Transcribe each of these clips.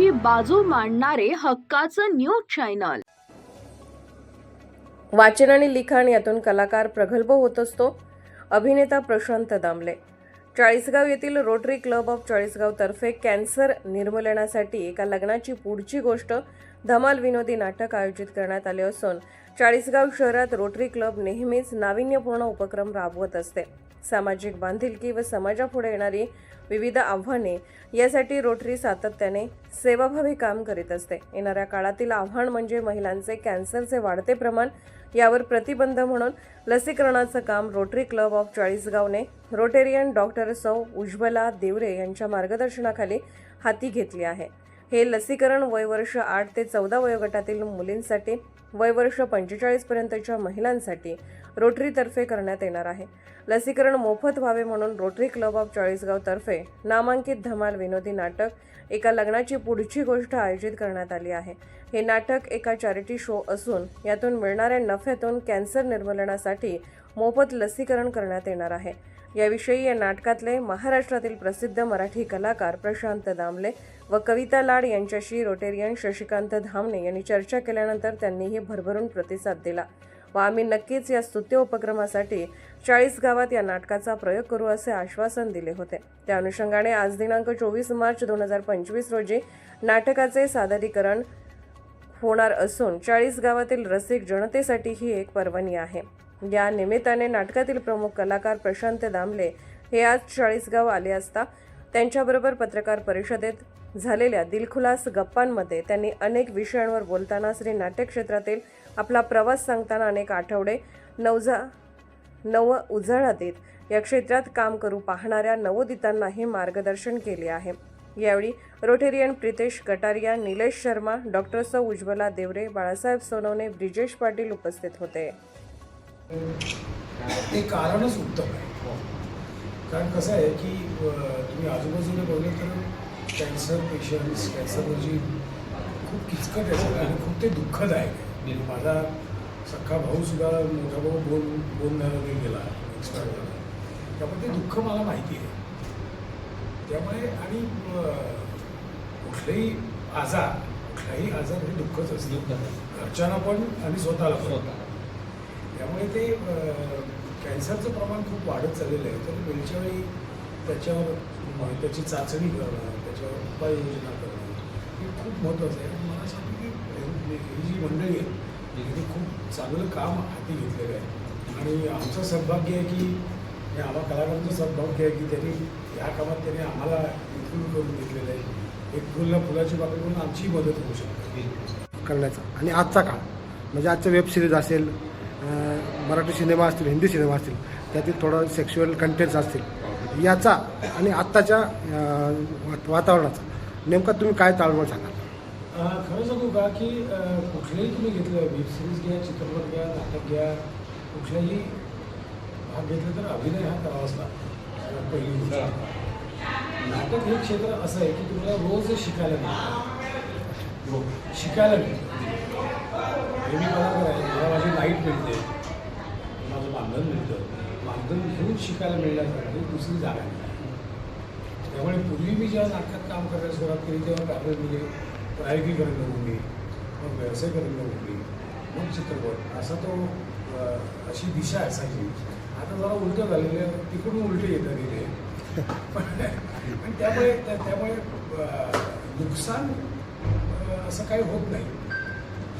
जनतेची बाजू मांडणारे हक्काचं न्यूज चॅनल. वाचन आणि लिखाण यातून कलाकार प्रगल्भ होत असतो. अभिनेता प्रशांत दामले. चाळीसगाव येथील रोटरी क्लब ऑफ चाळीसगाव तर्फे कॅन्सर निर्मूलनासाठी एका लग्नाची पुढची गोष्ट धमाल विनोदी नाटक आयोजित करण्यात आले असून चाळीसगाव शहरात रोटरी क्लब नेहमीच नाविन्यपूर्ण उपक्रम राबवत असते. सामाजिक बांधिलकी व समाजापुढे येणारी विविध आव्हाने यासाठी रोटरी सातत्याने सेवाभावी काम करीत असते. येणाऱ्या काळातील आव्हान म्हणजे महिलांचे कॅन्सरचे वाढते प्रमाण यावर प्रतिबंध म्हणून लसीकरणाचं काम रोटरी क्लब ऑफ चाळीसगावने रोटेरियन डॉक्टर सौ उज्ज्वला देवरे यांच्या मार्गदर्शनाखाली हाती घेतली आहे. हे लसीकरण वयवर्ष आठ ते चौदा वयोगटातील मुलींसाठी वयवर्ष पंचेचाळीस पर्यंतच्या महिलांसाठी रोटरीतर्फे करण्यात येणार आहे. लसीकरण मोफत व्हावे म्हणून रोटरी क्लब ऑफ चाळीसगाव तर्फे नामांकित धमाल विनोदी नाटक एका लग्नाची पुढची गोष्ट आयोजित करण्यात आली आहे. हे नाटक एका चॅरिटी शो असून यातून मिळणाऱ्या नफ्यातून कॅन्सर निर्मूलनासाठी मोफत लसीकरण करण्यात येणार आहे. याविषयी या नाटकातले महाराष्ट्रातील प्रसिद्ध मराठी कलाकार प्रशांत दामले व कविता लाड यांच्याशी रोटेरियन शशिकांत धामणे यांनी चर्चा केल्यानंतर त्यांनीही भरभरून प्रतिसाद दिला. व आम्ही नक्कीच या स्तुत्य उपक्रमासाठी चाळीस गावात या नाटकाचा प्रयोग करू असे आश्वासन दिले होते. त्या अनुषंगाने आज दिनांक चोवीस मार्च दोन हजार पंचवीस रोजी नाटकाचे सादरीकरण होणार असून चाळीस गावातील रसिक जनतेसाठी ही एक पर्वणी आहे. या निमित्ताने नाटकातील प्रमुख कलाकार प्रशांत दामले हे आज चाळीसगाव आले असता त्यांच्याबरोबर पत्रकार परिषदेत झालेल्या दिलखुलास गप्पांमध्ये त्यांनी अनेक विषयांवर बोलताना श्री नाट्यक्षेत्रातील आपला प्रवास सांगताना अनेक आठवडे नवजा नव उजाळा देत या क्षेत्रात काम करू पाहणाऱ्या नवोदितांनाही मार्गदर्शन केले आहे. यावेळी रोटेरियन प्रितेश कटारिया निलेश शर्मा डॉक्टर सौ उज्ज्वला देवरे बाळासाहेब सोनवणे ब्रिजेश पाटील उपस्थित होते. ते कारणच उत्तम आहे. कारण कसं आहे की तुम्ही आजूबाजूला बघलं तर कॅन्सर पेशंट्स कॅन्सरवरची खूप किचकट आहे सगळं आणि खूप ते दुःखदायक आहे. म्हणजे माझा सख्खा भाऊसुद्धा मोठा भाऊ दोन दोन झाला गेला एक्सपायर झाला. त्यामुळे ते दुःख मला माहिती आहे. त्यामुळे आणि कुठलाही आजार कुठलाही आजार हे दुःखच असतं. घरच्यांना पण आणि स्वतःला पण. त्यामुळे ते कॅन्सरचं प्रमाण खूप वाढत चाललेलं आहे. तर वेळच्या वेळी त्याच्यावर त्याची चाचणी करणं त्याच्यावर उपाययोजना करणं हे खूप महत्त्वाचं आहे. मला असं वाटतं की ही- जी मंडळी आहे तिथे खूप चांगलं काम हाती घेतलेलं आहे. आणि आमचं सौभाग्य आहे की हे आम्हा कलाकारांचं सौभाग्य आहे की त्यांनी या कामात त्यांनी आम्हाला इन्क्लूड करून घेतलेलं आहे. एक फुलला फुलाची बाबी करून आमची मदत होऊ शकते. करण्याचा. आणि आजचा काळ म्हणजे आजचं वेब सिरीज असेल मराठी सिनेमा असतील हिंदी सिनेमा असतील त्यातील थोडं सेक्शुअल कंटेंट्स असतील. याचा आणि आत्ताच्या वातावरणाचा नेमका तुम्ही काय ताळमेळ सांगाल? अं, खरं सांगू का की कुठलंही तुम्ही घेतलं वेब सिरीज घ्या चित्रपट घ्या नाटक घ्या कुठलाही भाग घेतला तर अभिनय हा करावाच लागतो. पहिली नाटक हे क्षेत्र असं आहे की तुम्हाला रोज शिकायला मिळतं. शिकायला मिळतं. माझी लाइट मिळते. माझं मानधन मिळतं. मानधन घेऊन शिकायला मिळण्यासाठी दुसरी जागा नाही. त्यामुळे पूर्वी मी जेव्हा नाटकात काम करायला सुरुवात केली तेव्हा पॅरल म्हणजे प्रायोगिकरण होती मग व्यवसायकरण होती मग चित्रपट. असा तो अशी दिशा असायची. आता जरा उलटं झालेलं आहे. तिकडून उलटे येतात गेले पण त्यामुळे त्या- त्यामुळे नुकसान असं काही होत नाही.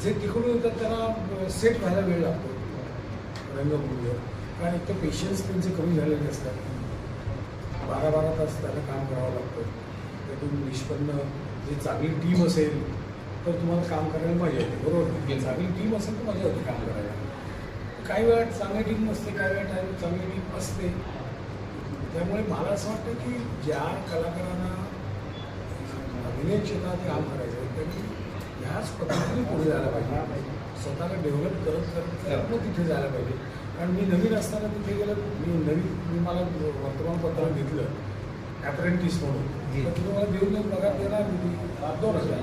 जे तिकडून येतात त्यांना सेट व्हायला वेळ लागतो. रंगभूमीवर. कारण एक तर पेशन्स त्यांचे कमी झालेले असतात. बारा बारा तास त्यांना काम करावं लागतं. त्यातून निष्पन्न जे चांगली टीम असेल तर तुम्हाला काम करायला मजा येते. बरोबर चांगली टीम असेल तर मजा येते काम करायला. काही वेळा चांगली टीम नसते काही वेळा टाईम चांगली टीम असते. त्यामुळे मला असं वाटतं की ज्या कलाकारांना अभिनय क्षेत्रात काम करायचं ह्याच पद्धतीने पुढे जायला पाहिजे. स्वतःला डेव्हलप करत करत करत मग तिथे जायला पाहिजे. कारण मी नवीन असताना तिथे गेलं मी नवीन मी मला वर्तमानपत्रात घेतलं ॲप्रेंटिस म्हणून. तुम्ही मला देऊन देऊन पगार देणार किती दोन हजार.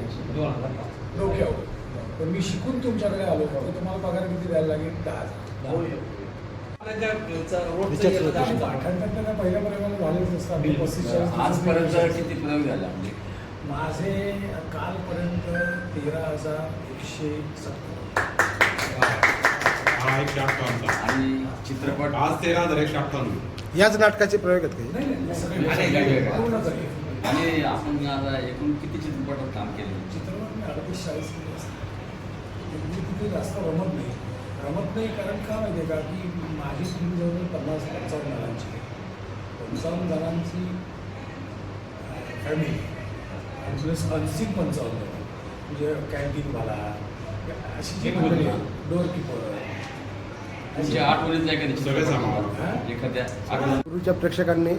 डोक्यावर पण मी शिकून तुमच्याकडे आलो. तर तुम्हाला पगार किती द्यायला लागेल? दहा हजार. काय पहिल्या पर्यंत झालेच दिवस आजपर्यंत किती प्रयोग झाला? माझे कालपर्यंत तेरा हजार एकशे सत्तर. हा एकशे अठ्ठावन्न. आणि चित्रपट आज तेरा हजार एकशे अठ्ठावन्न. याच नाटकाचे प्रयोग आहेत काही? नाही. पूर्ण झाले. आणि आपण आता एकूण किती चित्रपटात काम केले? चित्रपट मी अडतीस चाळीस केले असते मी तिथे जास्त रमत नाही. रमत नाही कारण का माहिती आहे का? की माझी टीम जवळजवळ पन्नास पंचावन्न जणांची आहे. पंचावन्न जणांची फॅमिली प्लस अनसिक पंचावन्न जण म्हणजे कॅन्टीनवाला अशी जी मंडळी आहे डोर किपर तुमच्या आठवणीतला एखाद्या सगळे सामान. चित्रपट एखाद्या आठवणी पूर्वीच्या प्रेक्षकांनी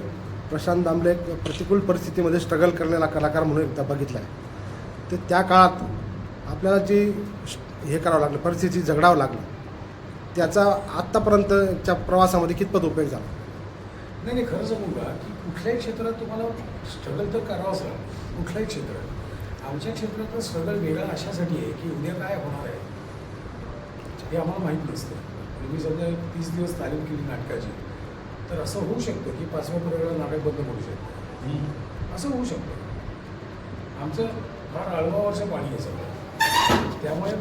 प्रशांत दामले एक प्रतिकूल परिस्थितीमध्ये स्ट्रगल करणारा कलाकार म्हणून एकदा बघितला आहे तर त्या काळात आपल्याला जी हे करावं लागलं परिस्थिती झगडावं लागलं त्याचा आत्तापर्यंतच्या प्रवासामध्ये कितपत उपयोग झाला? नाही नाही खरं सांगू का? की कुठल्याही क्षेत्रात तुम्हाला स्ट्रगल तर करावंच लागेल. कुठल्याही क्षेत्रात. आमच्या क्षेत्रातला स्ट्रगल वेगळा अशासाठी आहे की उद्या काय होणार आहे हे आम्हाला माहीत नसतं. म्हणजे मी समजा एक तीस दिवस तालीम केली नाटकाची. तर असं होऊ शकतं की पाचव्या पर्यायला नाटक बंद पडू शकतं. असं होऊ शकतं. आमचं फार अळवावरचं पाणी आहे सगळं. त्यामुळे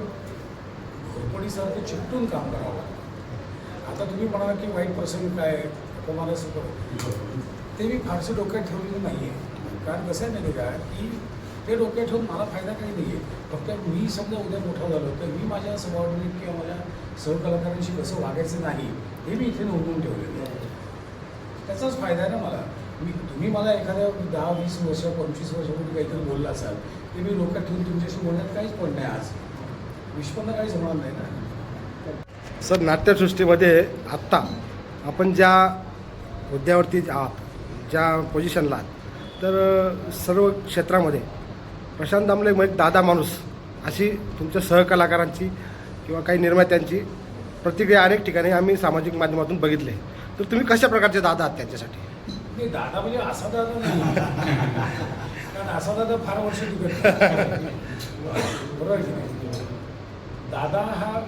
घोरपडीसारखं चिपटून काम करावं आता तुम्ही म्हणाला की वाईट प्रसंग काय आहे, सुद्धा सुपर ते मी फारसं डोक्यात ठेवलेलं नाही आहे कारण कसं आहे माहिती आहे का? की ते डोक्यात ठेवून मला फायदा काही नाही आहे फक्त मी समजा उद्या मोठा झालो तर मी माझ्या सबॉर्डिनेट किंवा माझ्या सहकलाकारांशी कसं वागायचं नाही हे मी इथे नोंदवून ठेवलेलं आहे. त्याचाच फायदा आहे ना मला. मी तुम्ही मला एखाद्या दहा वीस वर्ष पंचवीस वर्षापूर्वी काहीतरी बोलला असाल ते मी डोक्यात ठेवून तुमच्याशी बोलण्यात काहीच पण नाही आज. विश्वांना काहीच होणार नाही ना. सर नाट्यसृष्टीमध्ये आत्ता आपण ज्या मुद्द्यावरती आहात ज्या पोझिशनला आहात. तर सर्व क्षेत्रामध्ये प्रशांत दामले एक दादा माणूस अशी तुमच्या सहकलाकारांची किंवा काही निर्मात्यांची प्रतिक्रिया अनेक ठिकाणी आम्ही सामाजिक माध्यमातून बघितले. तर तुम्ही कशा प्रकारचे दादा आहात त्यांच्यासाठी? दादा म्हणजे असा दादा नाही. कारण असा दादा फार वर्ष. बरोबर दादा हा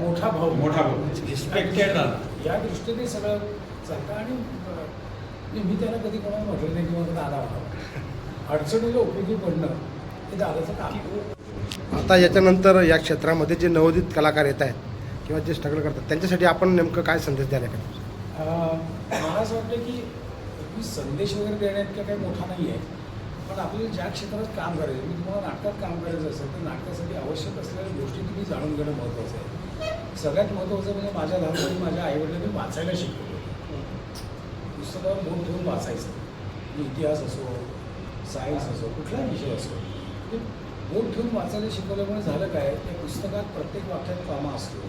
मोठा भाऊ. मोठा भाऊ. दादा या दृष्टीने सगळं चालतं आणि म्हणजे मी त्याला कधी कोणाला म्हटलं नाही किंवा दादा म्हणावं अडचणीला उपयोगी पडणं हे दादाचं काम. आता याच्यानंतर या क्षेत्रामध्ये जे नवोदित कलाकार येत आहेत किंवा जे स्ट्रगल करतात त्यांच्यासाठी आपण नेमकं काय संदेश द्यायला पाहिजे? मला असं वाटतं की मी संदेश वगैरे देण्यात काही काही मोठा नाही आहे. पण आपल्याला ज्या क्षेत्रात काम करायचं मी तुम्हाला नाटकात काम करायचं असेल तर नाटकासाठी आवश्यक असलेल्या गोष्टी तुम्ही जाणून घेणं महत्त्वाचं आहे. सगळ्यात महत्त्वाचं म्हणजे माझ्या लहानपणी माझ्या आईवडिलांनी वाचायला शिकवलं. पुस्तकावर बोट ठेवून वाचायचं. म्हणजे इतिहास असो सायन्स असो कुठलाही विषय असो. ते बोट ठेवून वाचायला शिकवल्यामुळे झालं काय? त्या पुस्तकात प्रत्येक वाक्यात कामा असतो.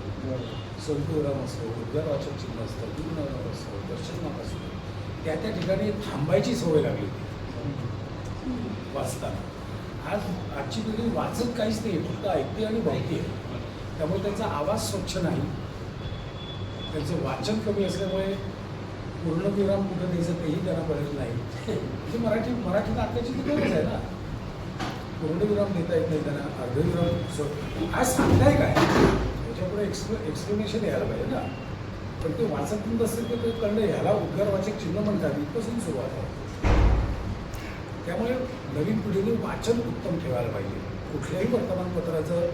संतुराम असतो उद्गारवाचक चिन्ह असतं पूर्ण असतो दर्शनमाप असतो. त्या त्या ठिकाणी थांबायची सवय लागली वाचताना. आज आजची पिढी वाचत काहीच नाही फक्त ऐकते आणि बघते. त्यामुळे त्यांचा आवाज स्वच्छ नाही. त्यांचं वाचन कमी असल्यामुळे पूर्णविराम कुठं द्यायचं तेही त्यांना कळत नाही. म्हणजे मराठी मराठी नाटकाची ती गरज आहे ना. पूर्णविराम देता येत नाही त्यांना. अर्धविराम आज सांगताय काय? त्याच्यापुढे एक्सप्ले एक्सप्लेनेशन यायला पाहिजे ना. पण ते वाचत नसेल तर ते कळलं ह्याला उद्गारवाचक चिन्ह म्हणतात. इथपासून सुरुवात आहे. त्यामुळे नवीन पिढीने वाचन उत्तम ठेवायला पाहिजे. कुठल्याही वर्तमानपत्राचं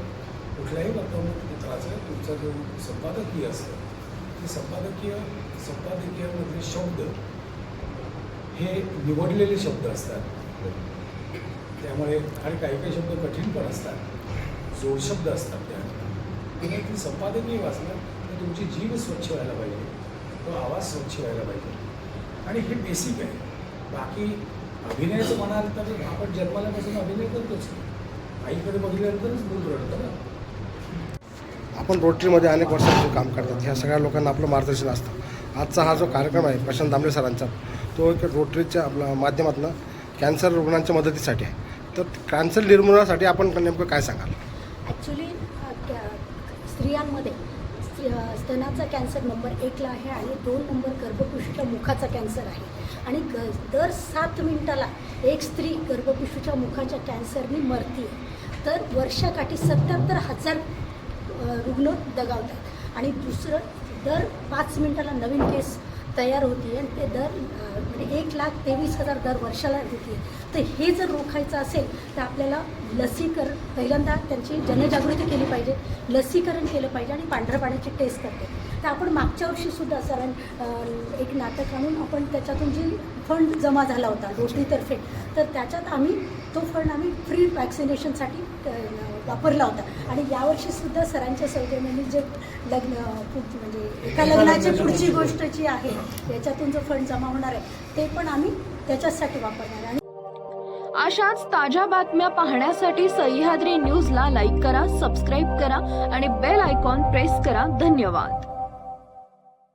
कुठल्याही वर्तमानपत्राचं तुमचा जो संपादकीय असतं ते संपादकीय संपादकीयामधले शब्द हे निवडलेले शब्द असतात. त्यामुळे आणि काही काही शब्द कठीण पण असतात. जोडशब्द असतात त्या. ती संपादकीय वाचलं तर तुमची जीव स्वच्छ व्हायला पाहिजे. तो आवाज स्वच्छ व्हायला पाहिजे. आणि हे बेसिक आहे. बाकी अभिनयाचं म्हणाल तर आपण जन्माल्यापासून अभिनय करतोच. आईकडे बघितल्यानंतरच मूल रडतं ना. आपण रोटरीमध्ये अनेक वर्षांचे काम करतात. ह्या सगळ्या लोकांना आपलं मार्गदर्शन असतं. आजचा हा जो कार्यक्रम आहे प्रशांत दामले सरांचा तो एक रोटरीच्या आपल्या माध्यमातून कॅन्सर रुग्णांच्या मदतीसाठी आहे. तर कॅन्सर निर्मूलनासाठी आपण नेमकं काय सांगाल? ॲक्च्युली स्त्रियांमध्ये स्त्री- स्तनाचा कॅन्सर नंबर एकला आहे आणि दोन नंबर गर्भकुशीच्या मुखाचा कॅन्सर आहे. आणि ग दर सात मिनिटाला एक स्त्री गर्भकुशीच्या मुखाच्या कॅन्सरनी मरते तर वर्षाकाठी सत्याहत्तर हजार रुग्ण दगावतात. आणि दुसरं दर पाच मिनिटाला नवीन केस तयार होती आणि ते दर म्हणजे एक लाख तेवीस हजार दर वर्षाला देते तर हे जर रोखायचं असेल तर आपल्याला लसीकरण पहिल्यांदा त्यांची जनजागृती केली पाहिजे. लसीकरण केलं पाहिजे आणि पांढऱ्या पाण्याची टेस्ट करते. तर आपण मागच्या वर्षीसुद्धा सरण एक नाटक आणून आपण त्याच्यातून जी फंड जमा झाला होता रोटरीतर्फे तर त्याच्यात आम्ही तो फंड आम्ही फ्री वॅक्सिनेशनसाठी वापरला होता. आणि यावर्षीसुद्धा सरांच्या सौजन्याने जे लग्न पुढची म्हणजे एका लग्नाची पुढची गोष्ट. जी आहे याच्यातून जो फंड जमा होणार आहे ते पण आम्ही त्याच्याचसाठी वापरणार आहे. आणि अशाच ताज्या बातम्या पाहण्यासाठी सह्याद्री न्यूजला लाईक करा सबस्क्राईब करा आणि बेल आयकॉन प्रेस करा. धन्यवाद.